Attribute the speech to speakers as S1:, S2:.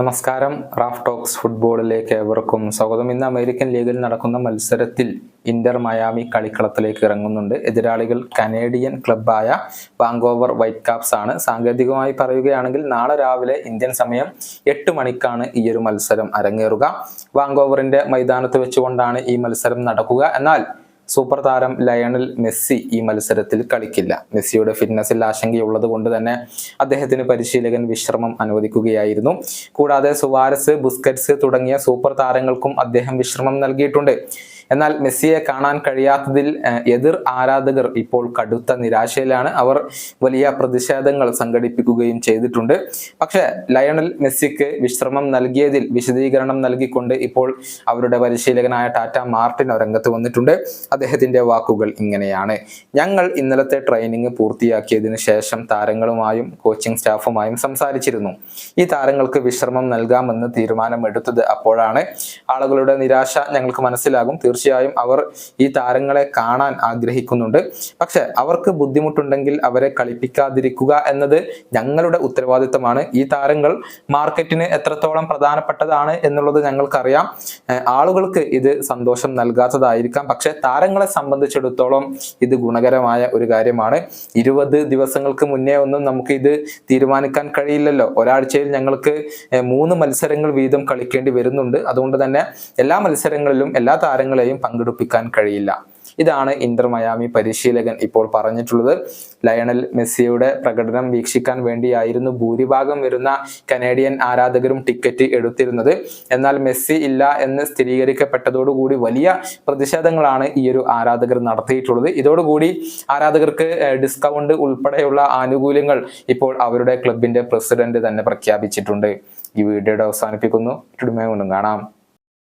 S1: നമസ്കാരം. Raf talks ഫുട്ബോളിലേക്ക് ഏവർക്കും സ്വാഗതം. ഇന്ന് അമേരിക്കൻ ലീഗിൽ നടക്കുന്ന മത്സരത്തിൽ ഇന്റർ മയാമി കളിക്കളത്തിലേക്ക് ഇറങ്ങുന്നുണ്ട്. എതിരാളികൾ കനേഡിയൻ ക്ലബായ വാങ്കോവർ വൈറ്റ് കാപ്സ് ആണ്. സാങ്കേതികമായി പറയുകയാണെങ്കിൽ നാളെ രാവിലെ ഇന്ത്യൻ സമയം എട്ട് മണിക്കാണ് ഈ ഒരു മത്സരം അരങ്ങേറുക. വാങ്കോവറിന്റെ മൈതാനത്ത് വെച്ചുകൊണ്ടാണ് ഈ മത്സരം നടക്കുക. എന്നാൽ സൂപ്പർ താരം ലയണൽ മെസ്സി ഈ മത്സരത്തിൽ കളിക്കില്ല. മെസ്സിയുടെ ഫിറ്റ്നസിൽ ആശങ്കയുള്ളത് കൊണ്ട് തന്നെ അദ്ദേഹത്തിന് പരിശീലകൻ വിശ്രമം അനുവദിക്കുകയായിരുന്നു. കൂടാതെ സുവാരസ് ബുസ്കറ്റ്സ് തുടങ്ങിയ സൂപ്പർ താരങ്ങൾക്കും അദ്ദേഹം വിശ്രമം നൽകിയിട്ടുണ്ട്. എന്നാൽ മെസ്സിയെ കാണാൻ കഴിയാത്തതിൽ എതിർ ആരാധകർ ഇപ്പോൾ കടുത്ത നിരാശയിലാണ്. അവർ വലിയ പ്രതിഷേധങ്ങൾ സംഘടിപ്പിക്കുകയും ചെയ്തിട്ടുണ്ട്. പക്ഷെ ലയണൽ മെസ്സിക്ക് വിശ്രമം നൽകിയതിൽ വിശദീകരണം നൽകിക്കൊണ്ട് ഇപ്പോൾ അവരുടെ പരിശീലകനായ ടാറ്റ മാർട്ടിൻ രംഗത്ത് വന്നിട്ടുണ്ട്. അദ്ദേഹത്തിന്റെ വാക്കുകൾ ഇങ്ങനെയാണ്. ഞങ്ങൾ ഇന്നലത്തെ ട്രെയിനിങ് പൂർത്തിയാക്കിയതിനു ശേഷം താരങ്ങളുമായും കോച്ചിങ് സ്റ്റാഫുമായും സംസാരിച്ചിരുന്നു. ഈ താരങ്ങൾക്ക് വിശ്രമം നൽകാമെന്ന് തീരുമാനമെടുത്തത് അപ്പോഴാണ്. ആളുകളുടെ നിരാശ ഞങ്ങൾക്ക് മനസ്സിലാകും. അവർ ഈ താരങ്ങളെ കാണാൻ ആഗ്രഹിക്കുന്നുണ്ട്. പക്ഷെ അവർക്ക് ബുദ്ധിമുട്ടുണ്ടെങ്കിൽ അവരെ കളിപ്പിക്കാതിരിക്കുക എന്നത് ഞങ്ങളുടെ ഉത്തരവാദിത്തമാണ്. ഈ താരങ്ങൾ മാർക്കറ്റിന് എത്രത്തോളം പ്രധാനപ്പെട്ടതാണ് എന്നുള്ളത് ഞങ്ങൾക്കറിയാം. ആളുകൾക്ക് ഇത് സന്തോഷം നൽകാത്തതായിരിക്കാം. പക്ഷെ താരങ്ങളെ സംബന്ധിച്ചിടത്തോളം ഇത് ഗുണകരമായ ഒരു കാര്യമാണ്. ഇരുപത് ദിവസങ്ങൾക്ക് മുന്നേ ഒന്നും നമുക്ക് ഇത് തീരുമാനിക്കാൻ കഴിയില്ലല്ലോ. ഒരാഴ്ചയിൽ ഞങ്ങൾക്ക് മൂന്ന് മത്സരങ്ങൾ വീതം കളിക്കേണ്ടി വരുന്നുണ്ട്. അതുകൊണ്ട് തന്നെ എല്ലാ മത്സരങ്ങളിലും എല്ലാ താരങ്ങളെയും പങ്കെടുപ്പിക്കാൻ കഴിയില്ല. ഇതാണ് ഇന്റർ മയാമി പരിശീലകൻ ഇപ്പോൾ പറഞ്ഞിട്ടുള്ളത്. ലയണൽ മെസ്സിയുടെ പ്രകടനം വീക്ഷിക്കാൻ വേണ്ടിയായിരുന്നു ഭൂരിഭാഗം വരുന്ന കനേഡിയൻ ആരാധകരും ടിക്കറ്റ് എടുത്തിരുന്നത്. എന്നാൽ മെസ്സി ഇല്ല എന്ന് സ്ഥിരീകരിക്കപ്പെട്ടതോടുകൂടി വലിയ പ്രതിഷേധങ്ങളാണ് ഈ ഒരു ആരാധകർ നടത്തിയിട്ടുള്ളത്. ഇതോടുകൂടി ആരാധകർക്ക് ഡിസ്കൗണ്ട് ഉൾപ്പെടെയുള്ള ആനുകൂല്യങ്ങൾ ഇപ്പോൾ അവരുടെ ക്ലബിന്റെ പ്രസിഡന്റ് തന്നെ പ്രഖ്യാപിച്ചിട്ടുണ്ട്. ഈ വീഡിയോയുടെ അവസാനിപ്പിക്കുന്നു. കാണാം.